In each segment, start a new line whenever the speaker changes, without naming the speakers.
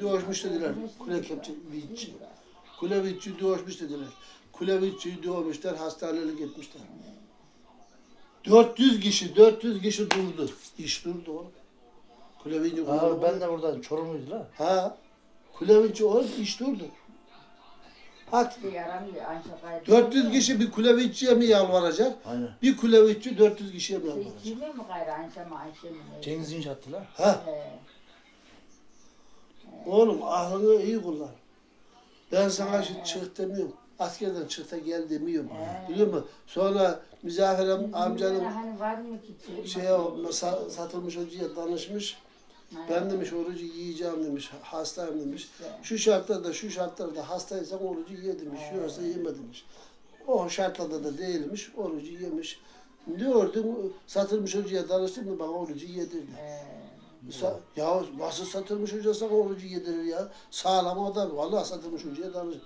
doğuşmuş dediler. Kule kepçe vitçi. Kule vitçi doğuşmuş dediler. Kule vitçi doğmuşlar, hastanelik etmişler. 400 kişi, 400 kişi durdu. İş durdu oğlum. Kule vitçi
Ha, ben de buradaydım. Çorumluydu la.
Ha. Kule vitçi oğlum iş durdu. Hadi. 400 kişi bir kulevitçiye mi yalvaracak?
Aynen.
Bir kulevitçi 400 kişiye mi yalvaracak?
Kimi mi gayrı Ayşe mi Ayşe mi?
Cengiz İnşaat'tı la.
Ha,
He.
Oğlum aklını iyi kullan. Ben sana şimdi çık demiyorum. Askerden çık da gel demiyorum. Biliyor musun? Sonra am- amcanın
Hani var mı ki çığırma?
şeye sa- satılmış hocaya danışmış. Ben demiş orucu yiyeceğim demiş. Hastayım demiş. Şu şartlarda şu şartlarda hastaysan orucu ye demiş. Yoksa yeme demiş. O şartlarda da değilmiş. Orucu yemiş. Diyordum satılmış hocaya danıştım mı bana orucu yedirdi.
He.
Sa- ya nasıl satılmış hoca sana orucu yedirir ya? Sağlam adam. Vallahi satılmış hocaya danış.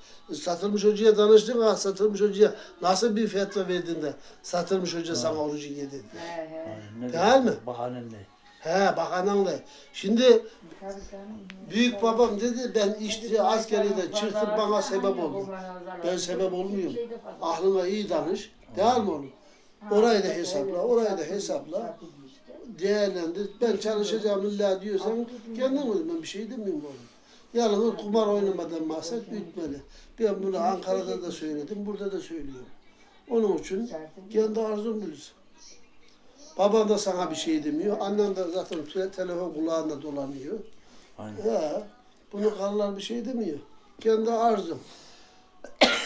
Satılmış hocaya danıştın ha satılmış hocaya nasıl bir fetva verdin de satılmış hoca sana orucu yedirdi.
He he.
Değil mi?
Bahanen ne?
He bak anamla. Şimdi büyük babam dedi ben işte askeri de çıktım bana sebep oldu. Ben sebep olmuyorum. Aklına iyi danış. Değil mi oğlum? Orayı da hesapla, orayı da hesapla. Değerlendir. Ben çalışacağım illa diyorsan kendin ol. Ben bir şey demiyorum oğlum. Yalnız kumar oynamadan bahset bitmeli. Ben bunu Ankara'da da söyledim, burada da söylüyorum. Onun için kendi arzun bilirsin. Baban da sana bir şey demiyor. Annen de zaten te- telefon kulağında dolanıyor.
Aynen.
Ya, bunu karılar bir şey demiyor. Kendi arzum.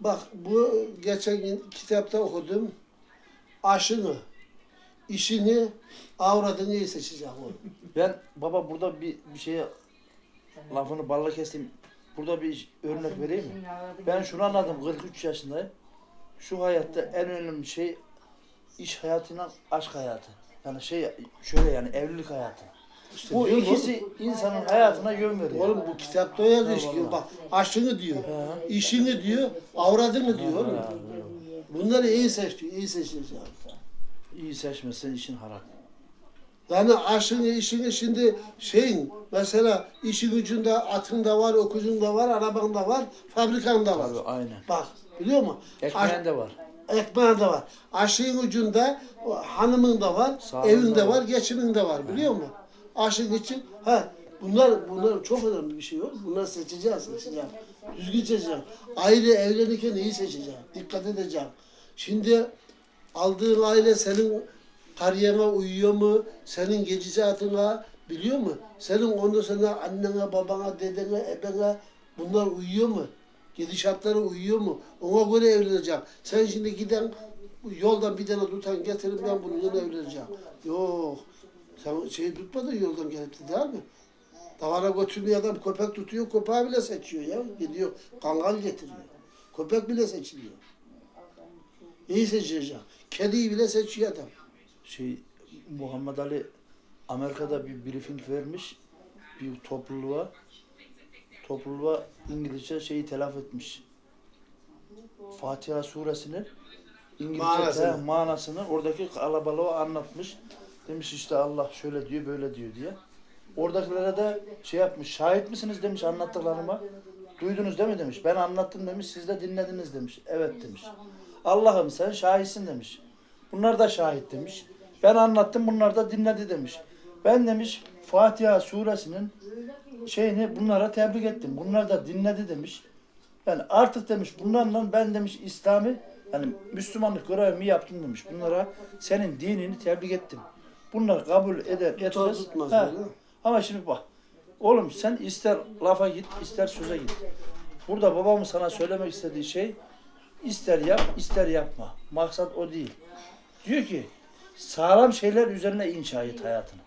Bak bu geçen gün kitapta okudum. Aşını, işini, avradını iyi seçeceğim oğlum.
Ben baba burada bir, bir şeye lafını balla kestim. Burada bir örnek vereyim mi? Ben şunu anladım 43 yaşındayım. Şu hayatta en önemli şey iş hayatıyla aşk hayatı. Yani şey şöyle yani evlilik hayatı.
İşte
Bu ikisi insanın hayatına yön veriyor.
Oğlum bu kitapta yazıyor ki bak aşını diyor, işini diyor, avradını diyor oğlum.
Ha,
Bunları iyi seç diyor, iyi seçeceğim.
İyi seçmezsen işin harap.
Yani aşını, işini şimdi şeyin mesela işin ucunda atın da var, okuzun da var, araban da var, fabrikan da var.
Tabii aynen.
Bak biliyor musun?
Ekmeğin de var.
Ekmeğin de var. Aşığın ucunda hanımın da var,
Sağlığın
evin de var,
var.
geçimin de var biliyor musun? Aşık için ha bunlar bunlar çok önemli bir şey yok. Bunları seçeceğim, seçeceğim. Düzgün seçeceğim. Aile evlenirken iyi seçeceğim. Dikkat edeceğim. Şimdi aldığın aile senin kariyerine uyuyor mu? Senin gidişatına biliyor mu? Senin ondan sonra annene, babana, dedene, ebene bunlar uyuyor mu? Gidişatları uyuyor mu? Ona göre evleneceğim. Sen şimdi giden yoldan bir tane tutan getirin ben bununla evleneceğim. Yok. Sen şey tutmadın yoldan gelip de değil mi? Davara götürmüyor adam köpek tutuyor, köpeği bile seçiyor ya. Gidiyor kangal getiriyor. Köpek bile seçiliyor. İyi seçecek. Kediyi bile seçiyor adam.
Şey Muhammed Ali Amerika'da bir briefing vermiş bir topluluğa. Topluluğa İngilizce şeyi telaf etmiş. Fatiha suresinin İngilizce
manasını
oradaki kalabalığa anlatmış. Demiş işte Allah şöyle diyor böyle diyor diye. Oradakilere de şey yapmış. Şahit misiniz demiş anlattıklarıma. Duydunuz değil mi demiş. Ben anlattım demiş. Siz de dinlediniz demiş. Evet demiş. Allah'ım sen şahitsin demiş. Bunlar da şahit demiş. Ben anlattım bunlar da dinledi demiş. Ben demiş Fatiha suresinin şeyini bunlara tebrik ettim. Bunlar da dinledi demiş. Yani artık demiş bunlarla ben demiş İslam'ı yani Müslümanlık görevimi yaptım demiş. Bunlara senin dinini tebrik ettim. Bunlar kabul eder etmez.
tutmaz
Ha. Ama şimdi bak. Oğlum sen ister lafa git ister söze git. Burada babamın sana söylemek istediği şey ister yap ister yapma. Maksat o değil. Diyor ki sağlam şeyler üzerine inşa et hayatını.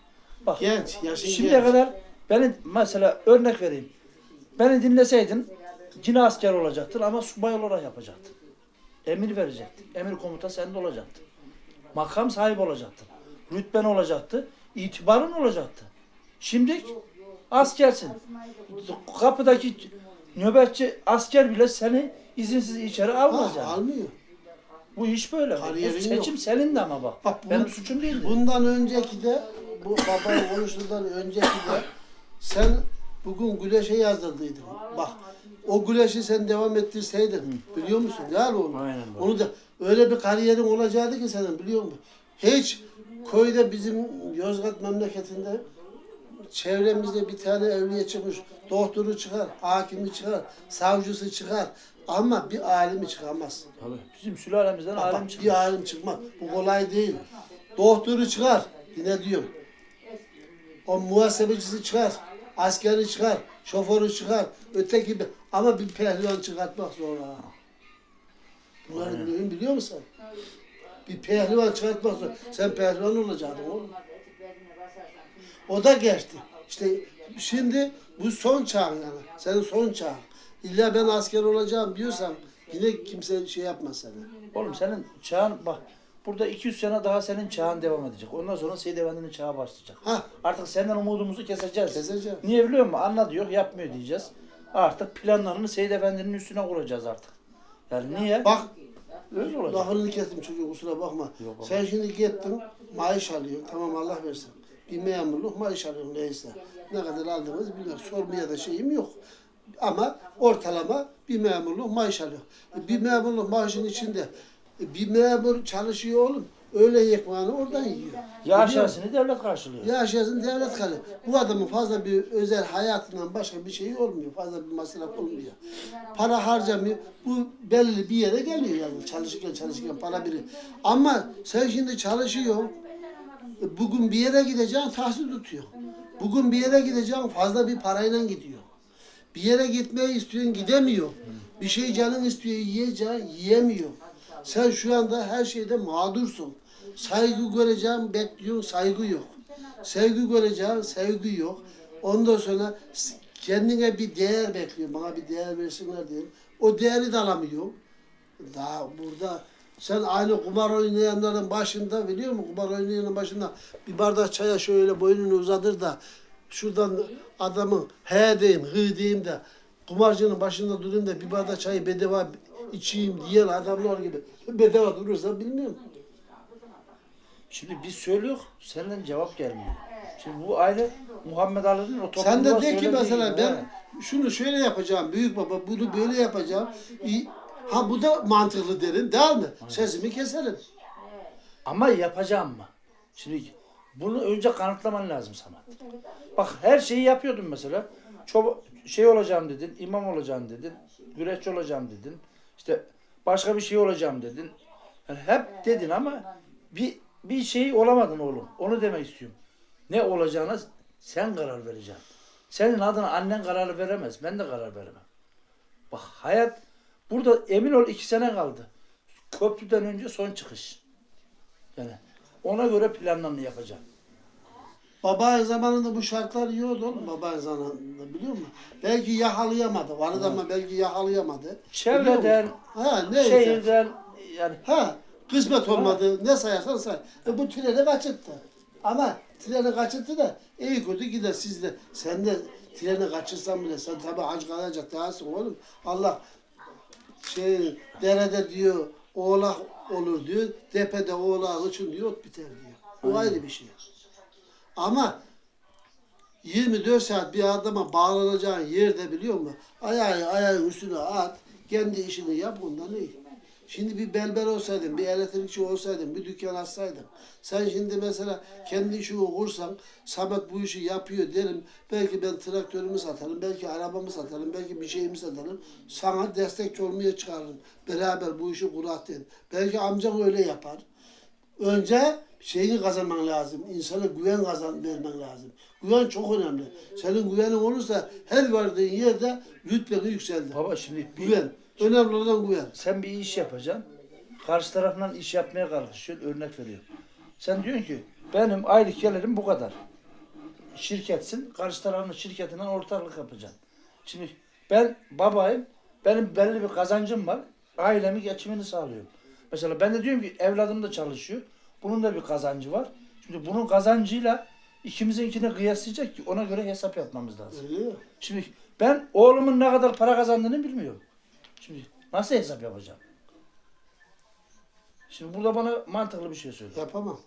Bak
Genç, yaşın
Şimdiye
genç.
kadar beni mesela örnek vereyim. Beni dinleseydin yine asker olacaktın ama subay olarak yapacaktın. Emir verecektin. Emir komuta sende olacaktı. Makam sahibi olacaktın. Rütben olacaktı. itibarın olacaktı. Şimdi askersin. Kapıdaki nöbetçi asker bile seni izinsiz içeri almaz
Ha,
yani.
almıyor.
Bu iş böyle. Bu
Kariyerin
seçim
yok.
senin de ama bak.
Bak bu-
Benim suçum değildi.
Bundan önceki de bu babayı konuştuğundan önceki de sen bugün güneşe yazdırdıydın. Bak o güneşi sen devam ettirseydin biliyor musun? Değil oğlum?
Aynen baba.
Onu da öyle bir kariyerin olacaktı ki senin biliyor musun? Hiç köyde bizim Yozgat memleketinde çevremizde bir tane evliye çıkmış. Doktoru çıkar, hakimi çıkar, savcısı çıkar. Ama bir alimi çıkamaz.
Tabii. Bizim sülalemizden
Bak,
alim çıkmış.
Bir alim çıkmak. Bu kolay değil. Doktoru çıkar. Yine diyorum. O muhasebecisi çıkar. Askeri çıkar. Şoförü çıkar. Öteki bir. Ama bir pehlivan çıkartmak zor ha. Bunları
Aynen.
biliyorum, biliyor musun? Bir pehlivan çıkartmak zor. Sen pehlivan olacaksın oğlum. O da geçti. İşte şimdi bu son çağın yani. Senin son çağın. İlla ben asker olacağım diyorsan yine kimse şey yapmaz seni.
Oğlum senin çağın bak burada 200 sene daha senin çağın devam edecek. Ondan sonra Seyit Efendi'nin çağı başlayacak.
Ha
Artık senden umudumuzu keseceğiz.
Keseceğim.
Niye biliyor musun? Anla diyor, yapmıyor diyeceğiz. Artık planlarını Seyit Efendi'nin üstüne kuracağız artık. Yani niye?
bak
Öyle olacak.
lafını kestim çocuğum kusura bakma.
Yok.
Sen şimdi gittin maaş alıyorsun tamam Allah versin. Bir memurluk maaş alıyorsun neyse. Ne kadar aldığımız bilmiyorum. Sormaya da şeyim yok. Ama ortalama bir memurluk maaş alıyor. E, Bir memurluk maaşın içinde e, bir memur çalışıyor oğlum. Öğle yekmanı oradan yiyor.
Ya
Biliyor musun?
aşağısını devlet karşılıyor.
Yaşasın devlet kalıyor. Bu adamın fazla bir özel hayatından başka bir şeyi olmuyor. Fazla bir masraf olmuyor. Para harcamıyor. Bu belli bir yere geliyor yani. Çalışırken çalışırken para biri. Ama sen şimdi çalışıyorsun. e, Bugün bir yere gideceksin tahsil tutuyor. Bugün bir yere gideceksin fazla bir parayla gidiyor. Bir yere gitmeyi istiyorsun gidemiyor. Bir şey canın istiyor yiyeceksin yiyemiyor. Sen şu anda her şeyde mağdursun. Saygı göreceğim bekliyorsun saygı yok. Sevgi göreceğim sevgi yok. Ondan sonra kendine bir değer bekliyor. Bana bir değer versinler diye. O değeri de alamıyor. Daha burada sen aynı kumar oynayanların başında biliyor musun? Kumar oynayanların başında bir bardak çaya şöyle boynunu uzadır da şuradan adamın he diyeyim, hı diyeyim de kumarcının başında durayım da bir bardak çayı bedava içeyim diyen adamlar gibi bedava durursa bilmiyorum.
Şimdi biz söylüyor, senden cevap gelmiyor. Şimdi bu aile Muhammed Ali'nin o
Sen de de ki mesela ben şunu şöyle yapacağım büyük baba bunu böyle yapacağım. İyi. Ha bu da mantıklı derin değil mi? Sesimi keserim.
Ama yapacağım mı? Şimdi bunu önce kanıtlaman lazım sana. Bak her şeyi yapıyordun mesela. Çoba, şey olacağım dedin, imam olacağım dedin, güreşçi olacağım dedin. İşte başka bir şey olacağım dedin. Yani hep dedin ama bir bir şey olamadın oğlum. Onu demek istiyorum. Ne olacağına sen karar vereceksin. Senin adına annen karar veremez. Ben de karar veremem. Bak hayat burada emin ol iki sene kaldı. Köprüden önce son çıkış. Yani ona göre planlarını yapacağım.
Baba zamanında bu şartlar yiyordu oğlum baba zamanında biliyor musun? Belki yakalayamadı. O adamla belki yakalayamadı.
Çevreden?
Ha neyse.
şehirden yani
Ha kısmet olmadı. Ne sayarsan say. E, bu treni kaçırttı. Ama treni kaçırttı da iyi kötü gider siz de. Sen de treni kaçırsan bile sen tabi aç kalacak değilsin oğlum. Allah şey derede diyor oğlak olur diyor. Tepede oğlak için diyor ot biter diyor. Bu ayrı bir şey. Ama 24 saat bir adama bağlanacağın yerde biliyor musun? Ayağı ayağın üstüne at, kendi işini yap ondan iyi. Şimdi bir berber olsaydın, bir elektrikçi olsaydın, bir dükkan açsaydın. Sen şimdi mesela kendi işini kursan, Samet bu işi yapıyor derim. Belki ben traktörümü satarım, belki arabamı satarım, belki bir şeyimi satarım. Sana destekçi olmaya çıkarırım. Beraber bu işi kurak derim. Belki amcan öyle yapar. Önce şeyini kazanman lazım. İnsana güven kazan vermen lazım. Güven çok önemli. Senin güvenin olursa her vardığın yerde rütbeni yükseldi.
baba şimdi bir,
Güven. Önemli olan güven.
sen bir iş yapacaksın. Karşı tarafından iş yapmaya kalkışıyorsun. Örnek veriyorum. Sen diyorsun ki benim aylık gelirim bu kadar. Şirketsin. Karşı tarafın şirketinden ortaklık yapacaksın. Şimdi ben babayım. Benim belli bir kazancım var. Ailemi geçimini sağlıyorum. Mesela ben de diyorum ki evladım da çalışıyor. Bunun da bir kazancı var. Şimdi bunun kazancıyla ikimizinkini kıyaslayacak ki ona göre hesap yapmamız lazım.
Öyle.
Şimdi ben oğlumun ne kadar para kazandığını bilmiyorum. Şimdi nasıl hesap yapacağım? Şimdi burada bana mantıklı bir şey söyle.
Yapamam.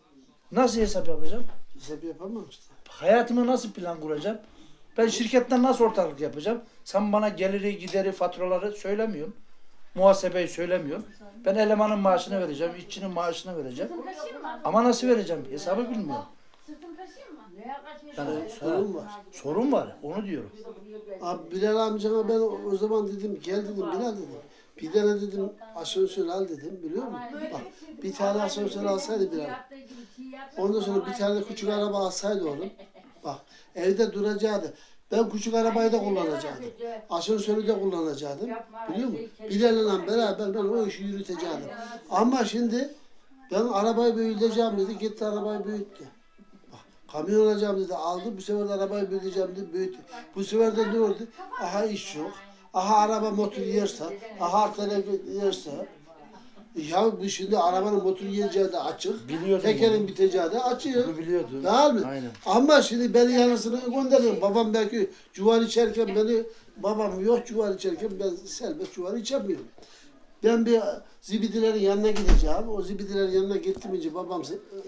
Nasıl hesap yapacağım?
Hesap yapamam işte.
Hayatımı nasıl plan kuracağım? Ben şirketten nasıl ortaklık yapacağım? Sen bana geliri, gideri, faturaları söylemiyorsun. Muhasebeyi söylemiyorsun. Ben elemanın maaşını vereceğim, işçinin maaşını vereceğim. Ama nasıl vereceğim? Hesabı bilmiyorum. Yani
Sorun var.
sorun var. Onu diyorum.
Abi Bilal amcama ben o zaman dedim gel dedim Bilal dedim. Bir tane dedim asansör al dedim biliyor musun? Bak bir tane asansör alsaydı Bilal. Ondan sonra bir tane küçük araba alsaydı oğlum. Bak evde duracaktı. Ben küçük arabayı da kullanacaktım. Asansörü de kullanacaktım. Biliyor musun? Bilal'le beraber ben o işi yürütecektim. Ama şimdi ben arabayı büyüteceğim dedi. Gitti arabayı büyüttü. Kamyon alacağım dedi. Aldı. Bu sefer de arabayı büyüteceğim dedi. Büyüttü. Bu sefer de ne oldu? Aha iş yok. Aha araba motor yerse. Aha telefon yerse. Ya bu şimdi arabanın motor yiyeceği de açık.
Biliyordum
Tekerin
bunu.
biteceği de açık.
Bunu biliyordum.
Değil mi?
Aynen.
Ama şimdi beni yanısına gönderiyorum. Babam belki cuvar içerken beni babam yok cuvar içerken ben serbest cuvar içemiyorum. Ben bir zibidilerin yanına gideceğim. O zibidilerin yanına gittiğimce babam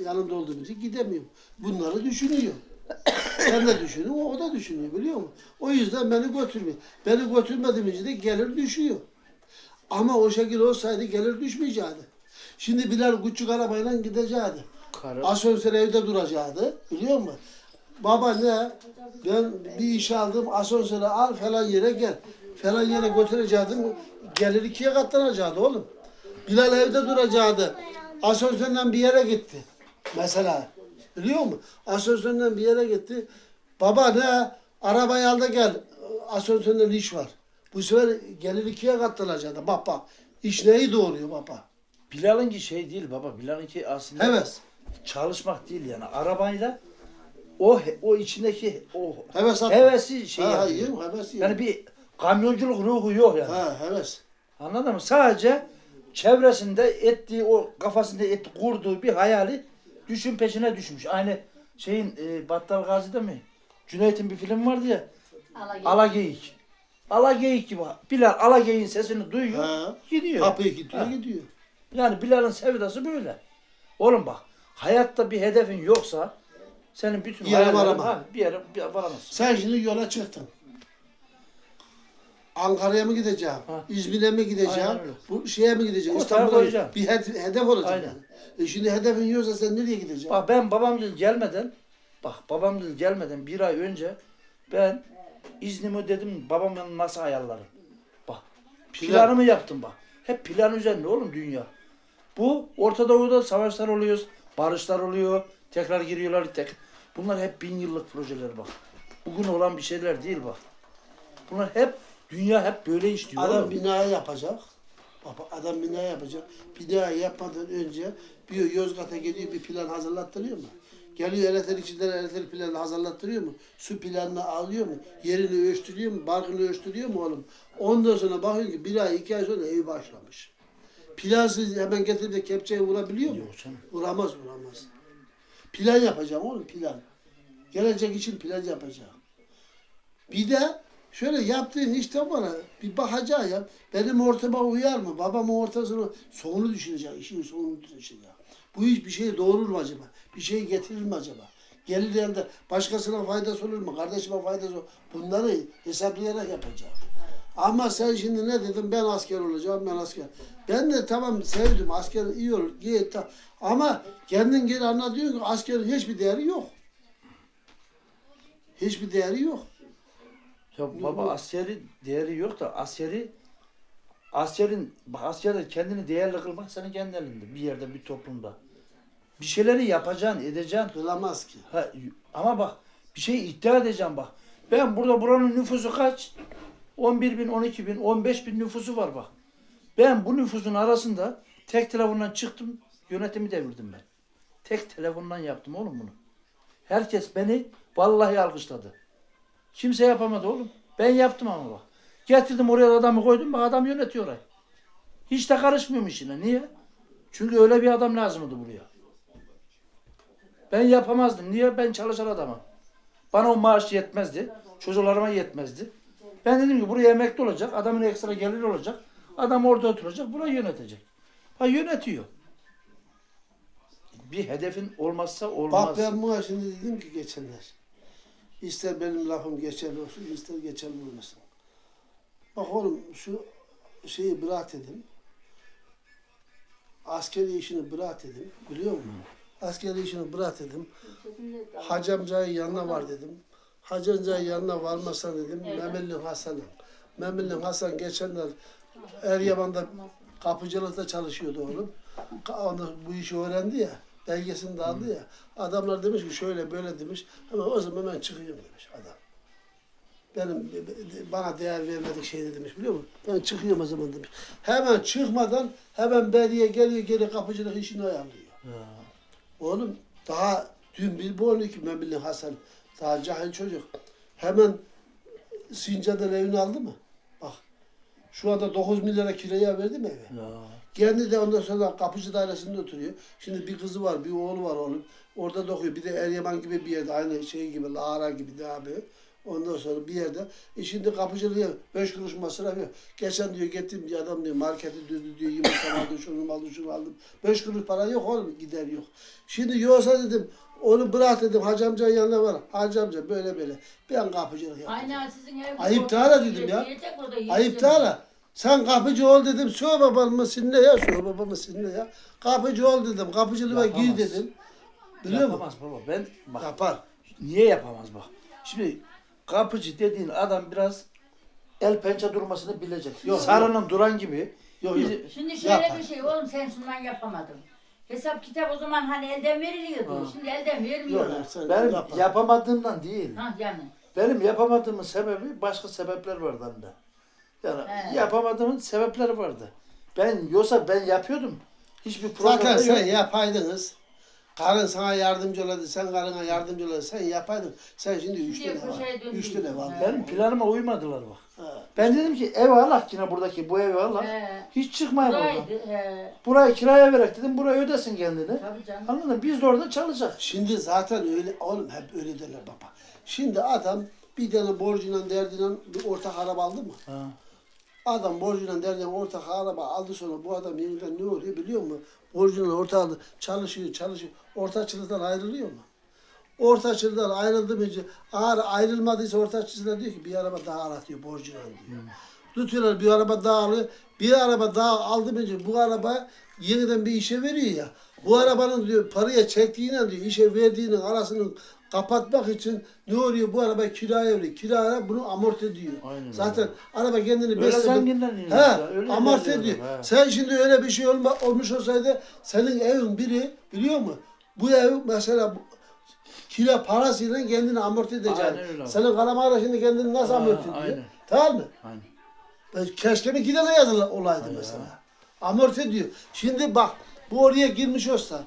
yanımda olduğumuzda gidemiyorum. Bunları düşünüyor. Sen de düşünüyorsun, o da düşünüyor biliyor musun? O yüzden beni götürmüyor. Beni götürmediğimce de gelir düşüyor. Ama o şekil olsaydı gelir düşmeyecekti. Şimdi Bilal küçük arabayla gidecekti.
Karı.
Asansör evde duracaktı. Biliyor musun? Baba ne? Ben bir iş aldım. Asansöre al falan yere gel. Falan yere götürecektim. Gelir ikiye katlanacaktı oğlum. Bilal evde duracaktı. Asansörle bir yere gitti. Mesela. Biliyor musun? Asansörle bir yere gitti. Baba ne? Arabayı al da gel. Asansörle iş var. Bu sefer gelir ikiye katlanacaktı. Bak bak. İş neyi doğuruyor baba?
Bilal'ınki şey değil baba. Bilal'ınki aslında
Heves.
çalışmak değil yani. Arabayla o o içindeki o
Heves
hevesi şey
ha,
yapıyor.
yiyorum, heves yiyorum.
Yani bir kamyonculuk ruhu yok yani.
Ha heves.
Anladın mı? Sadece çevresinde ettiği o kafasında et kurduğu bir hayali düşün peşine düşmüş. Aynı şeyin e, Battal Gazi'de mi? Cüneyt'in bir film vardı ya. Alageyik. Alageyik gibi. Bilal Alageyik'in sesini duyuyor.
Ha.
Gidiyor.
Kapıyı gidiyor
Ha.
gidiyor.
Yani Bilal'ın sevdası böyle. Oğlum bak hayatta bir hedefin yoksa senin bütün Bir yere bir yere varamazsın.
Sen şimdi yola çıktın. Ankara'ya mı gideceğim?
Ha.
İzmir'e mi gideceğim?
Aynen öyle.
Bu şeye mi gideceğim?
Ortaya
İstanbul'a mı?
koyacağım.
bir hed- hedef olacak.
Aynen.
Yani. E şimdi hedefin yoksa sen nereye gideceksin?
Bak ben babamgil gelmeden bak babamgil gelmeden bir ay önce ben iznimi dedim babamın nasıl ayarlarım. Bak
Plan.
planımı yaptım bak. Hep plan üzerine oğlum dünya. Bu Orta Doğu'da savaşlar oluyor, barışlar oluyor, tekrar giriyorlar tek. Bunlar hep bin yıllık projeler bak. Bugün olan bir şeyler değil bak. Bunlar hep dünya hep böyle işliyor.
Adam
oğlum.
bina yapacak. Baba adam bina yapacak. Bina yapmadan önce bir Yozgat'a geliyor bir plan hazırlattırıyor mu? Geliyor elektrikçilere elektrik planını hazırlattırıyor mu? Su planını alıyor mu? Yerini ölçtürüyor mu? Barkını ölçtürüyor mu oğlum? Ondan sonra bakıyor ki bir ay iki ay sonra ev başlamış. Plansız hemen getirip de kepçeyi vurabiliyor mu?
Yok canım.
Vuramaz vuramaz. Plan yapacağım oğlum plan. Gelecek için plan yapacağım. Bir de şöyle yaptığın işte bana bir bakacağım ya. Benim ortama uyar mı? Babamın ortasını sonunu düşünecek. işin sonunu düşünecek. Bu iş bir şey doğurur mu acaba? Bir şey getirir mi acaba? Gelir yanında başkasına faydası olur mu? Kardeşime faydası olur? Bunları hesaplayarak yapacağım. Ama sen şimdi ne dedin? Ben asker olacağım, ben asker. Ben de tamam sevdim, asker iyi olur, iyi ta- Ama kendin geri anlatıyorsun ki askerin hiçbir değeri yok. Hiçbir değeri yok.
Ya baba askeri değeri yok da askeri askerin bak askerin kendini değerli kılmak senin kendi elinde bir yerde bir toplumda. Bir şeyleri yapacaksın, edeceksin.
Kılamaz ki.
Ha, ama bak bir şey iddia edeceğim bak. Ben burada buranın nüfusu kaç? 11 bin, 12 bin, 15 bin nüfusu var bak. Ben bu nüfusun arasında tek telefondan çıktım, yönetimi devirdim ben. Tek telefondan yaptım oğlum bunu. Herkes beni vallahi alkışladı. Kimse yapamadı oğlum. Ben yaptım ama bak. Getirdim oraya adamı koydum, bak adam yönetiyor orayı. Hiç de karışmıyorum işine. Niye? Çünkü öyle bir adam lazımdı buraya. Ben yapamazdım. Niye? Ben çalışan adamım. Bana o maaş yetmezdi. Çocuklarıma yetmezdi. Ben dedim ki buraya emekli olacak. Adamın ekstra geliri olacak. Adam orada oturacak. Burayı yönetecek. Ha yönetiyor. Bir hedefin olmazsa olmaz.
Bak ben buna şimdi dedim ki geçenler. İster benim lafım geçerli olsun, ister geçerli olmasın. Bak oğlum şu şeyi bırak dedim. Askeri işini bırak dedim. Biliyor musun? Askeri işini bırak dedim. Hacı amcayı yanına var dedim. Hacı amcayı yanına varmasa dedim. Memellin Hasan'a. Memellin Hasan geçenler Eryaman'da kapıcılıkta çalışıyordu oğlum. Onu, bu işi öğrendi ya. Belgesini de aldı ya. Adamlar demiş ki şöyle böyle demiş. Ama o zaman ben çıkıyorum demiş adam. Benim bana değer vermedik şey demiş biliyor musun? Ben çıkıyorum o zaman demiş. Hemen çıkmadan hemen Beriye geliyor geri kapıcılık işini ayarlıyor.
Ya.
Oğlum daha dün bir bu ki Memilli Hasan daha cahil çocuk. Hemen Sincan'dan evini aldı mı? Bak şu anda 9 milyara kiraya verdi mi evi?
Ya.
Kendi de ondan sonra kapıcı dairesinde oturuyor. Şimdi bir kızı var, bir oğlu var oğlum. Orada da okuyor. Bir de Eryaman gibi bir yerde, aynı şey gibi, Lara gibi de abi. Ondan sonra bir yerde. E şimdi kapıcılığı beş kuruş masraf yok. Geçen diyor gittim bir adam diyor marketi düzdü diyor yumurta aldım, şunu aldım, şunu aldım. Beş kuruş para yok oğlum gider yok. Şimdi yoksa dedim onu bırak dedim Hacı amcanın yanına var. Hacı amca böyle böyle. Ben kapıcılık yapacağım.
Aynen sizin ev.
Ayıp da hala dedim ya. Ayıp da hala. Sen kapıcı ol dedim. Söyle babamı sinne ya. Söyle babamı sinne ya. Kapıcı ol dedim. Kapıcılığa gir
Yapamaz.
dedim. Biliyor musun?
Yapamaz baba. Ben bak
Yapar.
niye yapamaz bak. Şimdi kapıcı dediğin adam biraz el pençe durmasını bilecek.
Yok,
Sarının duran gibi.
Yok yok.
Bizi-
Şimdi şöyle
Yapar.
bir şey oğlum sen şundan yapamadın. Hesap kitap o zaman hani elden veriliyordu.
Ha.
Şimdi elden vermiyorlar.
yok. Sen
Benim
yapar.
yapamadığımdan değil.
Ha yani.
Benim yapamadığımın sebebi başka sebepler vardı bende. Yani
He.
yapamadığımın sebepleri vardı. Ben yoksa ben yapıyordum. Hiçbir problem
Zaten
yok.
sen yapaydınız. Karın sana yardımcı oladı. Sen karına yardımcı oladı. Sen yapaydın. Sen şimdi üç
Şimdi
tane var.
köşeye döndün.
Üç tane var.
Benim planıma uymadılar bak.
Ha.
Ben dedim ki ev alak yine buradaki bu evi alak.
He.
Hiç çıkmayın buradan.
Buraydı. He.
Burayı kiraya verek dedim. Burayı ödesin kendini.
Tabii canım.
Anladın mı? Biz de orada çalışacak.
Şimdi zaten öyle oğlum hep öyle derler baba. Şimdi adam bir tane borcuyla derdiyle bir ortak araba aldı mı?
Ha.
Adam borcuyla derdiyle ortak araba aldı sonra bu adam yeniden ne oluyor biliyor musun? Borcuyla ortak aldı. Çalışıyor çalışıyor. Ortakçılıktan ayrılıyor mu? Ortakçılıktan ayrıldı mı? Ağır ayrılmadıysa ortakçılıktan diyor ki bir araba daha aratıyor borcuyla diyor. Tutuyorlar bir araba daha alıyor. Bir araba daha aldı mı bu araba yeniden bir işe veriyor ya. Bu arabanın diyor paraya çektiğiyle diyor işe verdiğinin arasını kapatmak için ne oluyor bu araba kiraya veriyor. Kiraya bunu amorti ediyor.
Aynen
Zaten araba kendini
Öyle zenginleniyor
He,
işte, öyle
amorti ediyor.
he.
Sen şimdi öyle bir şey olma, olmuş olsaydı senin evin biri biliyor musun? Bu ev mesela kira parasıyla kendini amorti edeceksin.
Öyle.
Senin kalamara şimdi kendini nasıl amorti ediyor?
aynen.
Tamam mı?
Aynen.
Ben keşke bir gidene yazılı olaydı
Aynen.
mesela. Amorti ediyor. Şimdi bak bu oraya girmiş olsa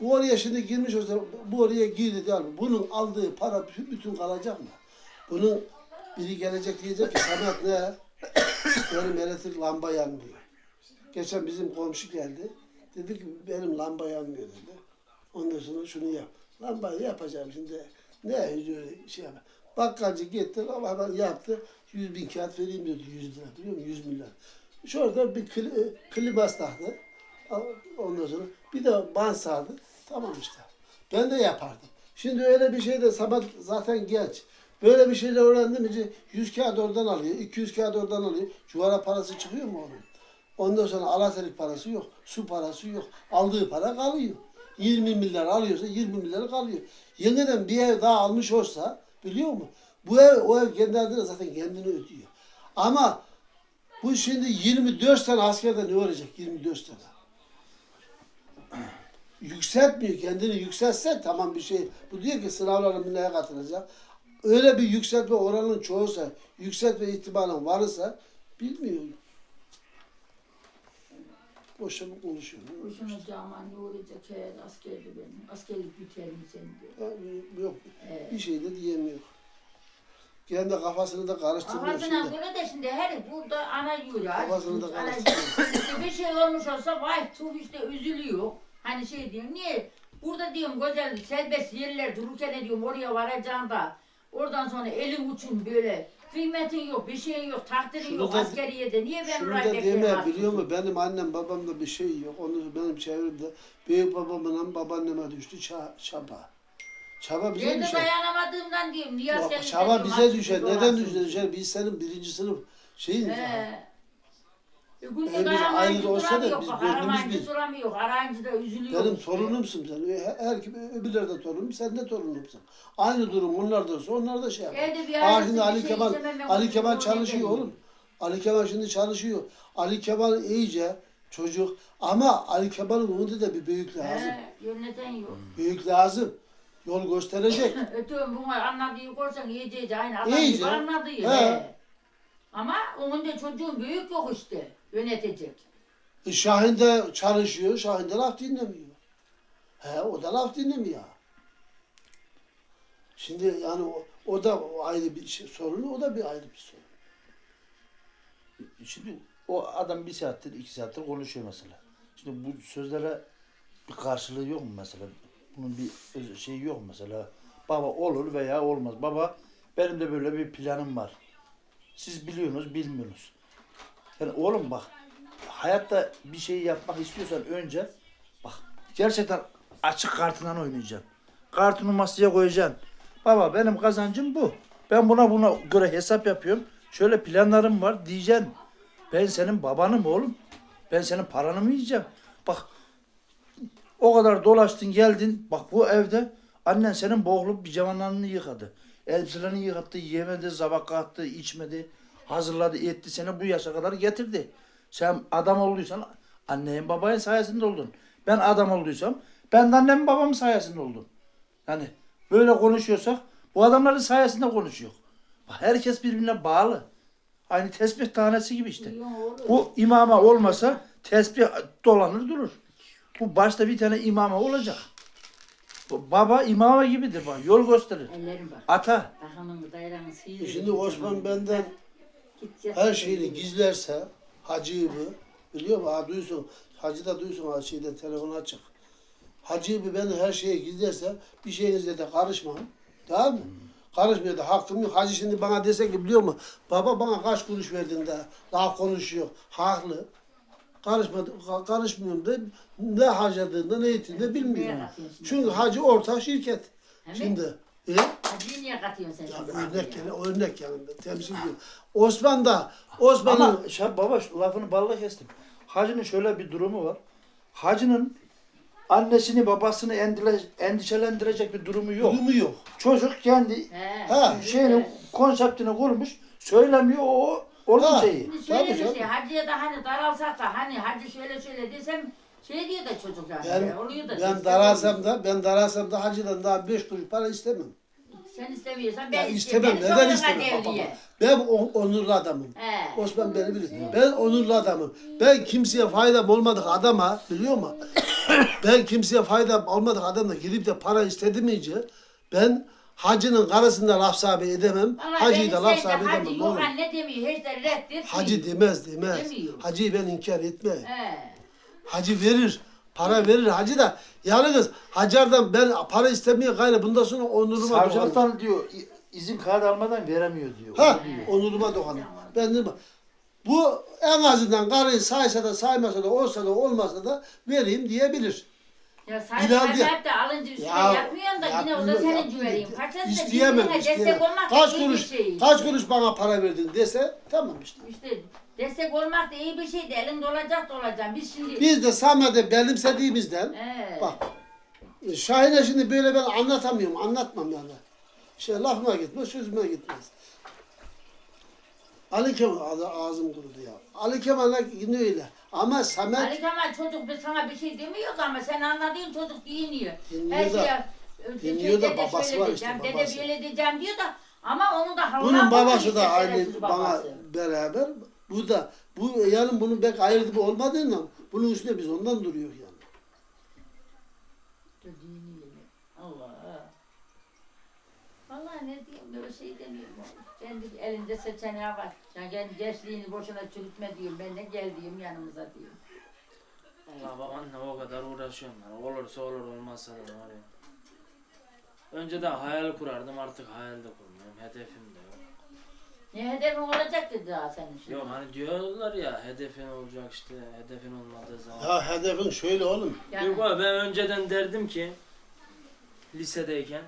bu oraya şimdi girmiş olsa bu oraya girdi mi? Bunun aldığı para bütün, kalacak mı? Bunun biri gelecek diyecek ki Samet ne? Benim elektrik lamba yanmıyor. Geçen bizim komşu geldi. Dedi ki benim lamba yanmıyor dedi. Ondan sonra şunu yap. Lambayı yapacağım şimdi. Ne şey yap. Bakkalcı gitti ama hemen yaptı. 100 bin kağıt vereyim dedi 100 lira biliyor musun? 100 milyon. Şurada bir kli, klibas taktı. Ondan sonra bir de bant sardı. Tamam işte. Ben de yapardım. Şimdi öyle bir şey de sabah zaten genç. Böyle bir şeyler öğrendim mi 100 kağıt oradan alıyor, 200 kağıt oradan alıyor. Çuvara parası çıkıyor mu onun? Ondan sonra alatelik parası yok, su parası yok. Aldığı para kalıyor. 20 milyar alıyorsa 20 milyar kalıyor. Yeniden bir ev daha almış olsa biliyor musun? Bu ev, o ev kendi adına zaten kendini ödüyor. Ama bu şimdi 24 tane askerde ne olacak 24 tane? Yükseltmiyor kendini yükseltse tamam bir şey. Bu diyor ki sınavlara neye katılacak? Öyle bir yükseltme oranın çoğuysa, yükseltme ihtimalin varsa bilmiyorum. Boşa mı konuşuyorum?
Boşuna caman ne olacak her askerdi benim. Askerlik biter mi senin diyor.
Yok
Ee,
bir şey de diyemiyor. Kendi kafasını da karıştırmıyor
Kafasına
şimdi.
göre de şimdi her burada ana yürü.
Kafasını da karıştırıyor.
Bir şey olmuş olsa vay tuh işte üzülüyor. Hani şey diyorum niye? Burada diyorum güzel serbest yerler dururken diyorum oraya varacağım da oradan sonra elin uçun böyle kıymetin yok bir şeyin yok takdirin
Şunu
yok
da-
askeriyede niye ben
Şunu
buraya
da
tekrar
deme biliyor musun? Benim annem babamda bir şey yok. Onu benim çevremde büyük babamla babaanneme düştü ça, çapa. Çaba bize
Ben de
düşer.
dayanamadığımdan diyorum. Niye
Yok, çaba bize düşer. Neden düşer? düşer? Biz senin birinci sınıf şeyin.
He. E,
Evimiz
aramayınca
aynı olsa da
duramıyor
biz
bak.
gönlümüz
Aramayınca
bir.
duramıyor. Arayınca da üzülüyor.
Benim torunumsun sen. Her, her kim öbürleri de torunum, sen de torunumsun. Aynı durum onlar da olsa onlar da şey yapar.
Evde bir
Aa,
ailesi
şimdi
bir
Ali
şey
Kemal,
istemem, ben
Ali
bunu
Kemal çalışıyor
gelmiyorum.
oğlum. Ali Kemal şimdi çalışıyor. Ali Kemal iyice çocuk ama Ali Kemal'in önünde de bir büyük lazım.
He, yöneten yok.
Büyük lazım. Yol gösterecek.
Ötüyorum buna anladığı korsan iyice aynı adam
İyice.
gibi anladığı.
He.
He. Ama onun da çocuğun büyük yok işte. Yönetecek.
E, Şahin de çalışıyor. Şahin de laf dinlemiyor. He o da laf dinlemiyor. Şimdi yani o, o da ayrı bir şey, sorun, o da bir ayrı bir sorun.
Şimdi o adam bir saattir, iki saattir konuşuyor mesela. Şimdi bu sözlere bir karşılığı yok mu mesela? Bunun bir şeyi yok mu mesela? Baba olur veya olmaz. Baba benim de böyle bir planım var. Siz biliyorsunuz, bilmiyorsunuz. Yani oğlum bak, hayatta bir şey yapmak istiyorsan önce bak gerçekten açık kartından oynayacaksın. Kartını masaya koyacaksın. Baba benim kazancım bu. Ben buna buna göre hesap yapıyorum. Şöyle planlarım var diyeceksin. Ben senin babanım oğlum. Ben senin paranı mı yiyeceğim? Bak o kadar dolaştın geldin. Bak bu evde annen senin boğulup pijamanlarını yıkadı. Elbiselerini yıkattı, yemedi, zabak attı, içmedi. Hazırladı, etti seni bu yaşa kadar getirdi. Sen adam olduysan annenin babanın sayesinde oldun. Ben adam olduysam ben de annemin babamın sayesinde oldum. Yani böyle konuşuyorsak bu adamların sayesinde konuşuyor. Bak herkes birbirine bağlı. Aynı tesbih tanesi gibi işte. Bu imama olmasa tesbih dolanır durur. Bu başta bir tane imama olacak. Baba imama gibidir bak yol gösterir. Ata.
E Şimdi Osman benden
Gidecek.
her şeyini gizlerse hacıyı biliyor musun? Ha, duysun. Hacı da duysun ha şeyden telefonu açık. Hacı bir beni her şeye gizlerse bir şeyinizle de karışmam. Tamam mı? Karışmıyor da hakkım yok. Hacı şimdi bana dese ki biliyor musun? Baba bana kaç kuruş verdin de daha konuşuyor. Haklı. Karışmadı, ka- karışmıyorum da ne harcadığında ne ettiğinde bilmiyorum. Çünkü hacı ortak şirket. Şimdi. E?
Hacı'yı niye katıyorsun sen?
Ya
şimdi
örnek
ya?
yani örnek yani temsil ediyorum. Osman da Osman'ın
ama şey, baba şu lafını balla kestim. Hacının şöyle bir durumu var. Hacının annesini babasını endile, endişelendirecek bir durumu yok.
durumu yok.
Çocuk kendi
He.
Ha,
şeyinin konseptini kurmuş. Söylemiyor o onun
Ha.
şeyi.
Şimdi
Tabii
şöyle bir
canım.
şey, hacıya da hani daralsak da hani hacı şöyle şöyle desem şey diyor da çocuk yani.
Ben,
oluyor da.
ben
destek
daralsam
oluyor.
da ben daralsam da hacıdan daha beş kuruş para istemem.
Sen istemiyorsan ben
Ya
istemem. Ben
Neden istemem? Baba. Ben onurlu adamım.
He.
Osman beni bilir. Ben onurlu adamım. Ben kimseye faydam olmadık adama biliyor musun? ben kimseye faydam olmadık adamla gidip de para istedim iyice. Ben hacının karısında laf sahibi edemem.
Vallahi
Hacıyı
ben
da laf sahibi
Hacı
edemem.
yok
oğlum.
anne demiyor. Hiç de reddetmiyor.
Hacı demez demez.
Demiyor.
Hacıyı ben inkar etmem.
He.
Hacı verir. Para verir hacı da. Yalnız hacardan ben para istemeye gayrı bundan sonra onuruma dokanır.
Savcılıktan diyor i- izin kağıdı almadan veremiyor diyor.
Ha,
diyor.
onuruma dokanır. Ben de bu en azından karıyı saysa da saymasa da olsa da olmasa da vereyim diyebilir.
Ya sahip
Bilal diye-
de alınca üstüne
Ya,
yapmıyorsun da yine o da
yapmıyor,
senin
yapmıyor.
cüveleyin. Parçası da
İsteyemem,
birbirine destek olmak
Kaç
iyi
kuruş,
bir şey.
kaç kuruş bana para verdin dese tamam işte.
İşte destek olmak da iyi bir şey de elin dolacak dolacak. Biz şimdi...
Biz de Samet'e benimsediğimizden
He.
bak Şahin'e şimdi böyle ben anlatamıyorum, anlatmam yani. Şey lafıma gitmez, sözüme gitmez. Ali Kemal ağzım kurudu ya. Ali Kemal'le yine öyle. Ama Samet
Ali Kemal çocuk biz sana bir şey demiyor ama sen anladığın çocuk dinliyor.
Dinliyor
Her
da-
şeye
dinliyor da
dede
babası
şöyle
var
diyeceğim,
işte,
Dede
babası.
böyle diyeceğim diyor da ama onun da
bunun
Allah'ın
babası da aynı bana beraber. Bu da bu yani bunun pek ayrı bir olmadığından bunun üstüne biz ondan duruyor yani.
Allah. Vallahi ne diyeyim böyle şey demiyorum. Kendi elinde seçeneği var. Yani kendi gençliğini boşuna çürütme diyorum. Ben de gel diyeyim yanımıza diyorum.
Allah bak anne o kadar uğraşıyorum ben. Olursa olur olmazsa da var ya. Önceden hayal kurardım artık hayal de kurmuyorum. Hedefim.
Ne hedefin olacak dedi daha senin şimdi.
Yok hani diyorlar ya hedefin olacak işte hedefin olmadığı zaman.
Ya hedefin şöyle oğlum.
Yani-
Yok abi ben önceden derdim ki lisedeyken